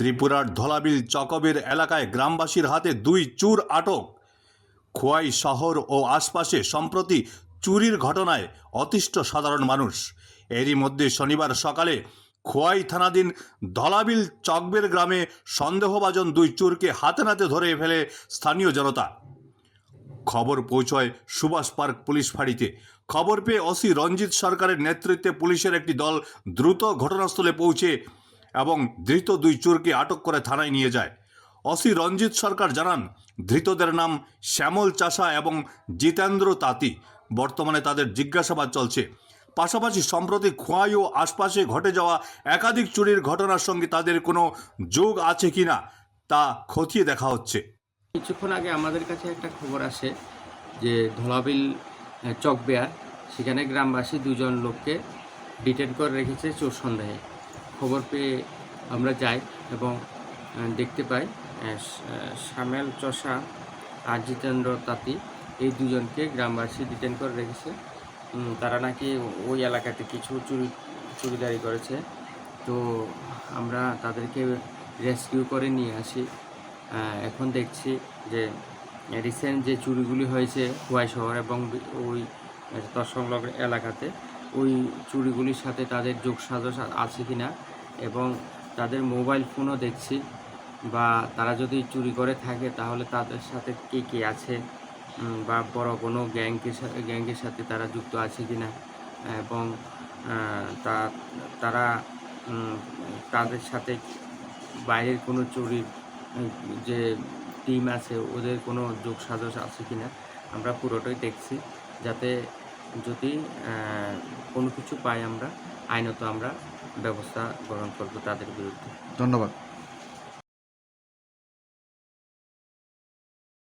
ত্রিপুরার ধলাবিল চকবের এলাকায় গ্রামবাসীর হাতে দুই চুর আটক। খোয়াই শহর ও আশপাশে সম্প্রতি চুরির ঘটনায় অতিষ্ঠ সাধারণ মানুষ। এরই মধ্যে শনিবার সকালে খোয়াই থানাধীন ধলাবিল চকবের গ্রামে সন্দেহভাজন দুই চুরকে হাতে নাতে ধরে ফেলে স্থানীয় জনতা। খবর পৌঁছয় সুভাষ পার্ক পুলিশ ফাঁড়িতে। খবর পেয়ে ওসি রঞ্জিত সরকারের নেতৃত্বে পুলিশের একটি দল দ্রুত ঘটনাস্থলে পৌঁছে এবং ধৃত দুই চোরকে আটক করে থানায় নিয়ে যায়। অসি রঞ্জিত সরকার জানান, ধৃতদের নাম শ্যামল চাষা এবং জিতেন্দ্র তাঁতি। বর্তমানে তাদের জিজ্ঞাসাবাদ চলছে। পাশাপাশি সম্প্রতি খোয়াই ও আশপাশে ঘটে যাওয়া একাধিক চুরির ঘটনার সঙ্গে তাদের কোনো যোগ আছে কি না, তা খতিয়ে দেখা হচ্ছে। কিছুক্ষণ আগে আমাদের কাছে একটা খবর আসে যে ধলাবিল চকবেয়ার সেখানে গ্রামবাসী দুজন লোককে ডিটেন করে রেখেছে চোর সন্দেহে। খবর পেয়ে আমরা যাই এবং দেখতে পাই শ্যামেল চষা আর জিতেন্দ্র তাঁতি এই দুজনকে গ্রামবাসী ডিটেন করে রেখেছে। তারা নাকি ওই এলাকাতে কিছু চুরি, চুরিদারি করেছে। তো আমরা তাদেরকে রেস্কিউ করে নিয়ে আসি। এখন দেখছি যে রিসেন্ট যে চুরিগুলি হয়েছে হুয়াই শহর এবং ওই তার সংলগ্ন এলাকাতে ওই চুরিগুলির সাথে তাদের যোগ সাজস আছে কিনা এবং তাদের মোবাইল ফোনও দেখছি বা তারা যদি চুরি করে থাকে তাহলে তাদের সাথে কে কে আছে বা বড় কোনো গ্যাংকের সাথে গ্যাংকের সাথে তারা যুক্ত আছে কি না এবং তারা তাদের সাথে বাইরের কোনো চুরির যে টিম আছে ওদের কোনো যোগ সাজস আছে কিনা আমরা পুরোটাই দেখছি যাতে যদি কোনো কিছু পাই আমরা আইনত আমরা ব্যবস্থা গ্রহণ করব তাদের বিরুদ্ধে। ধন্যবাদ।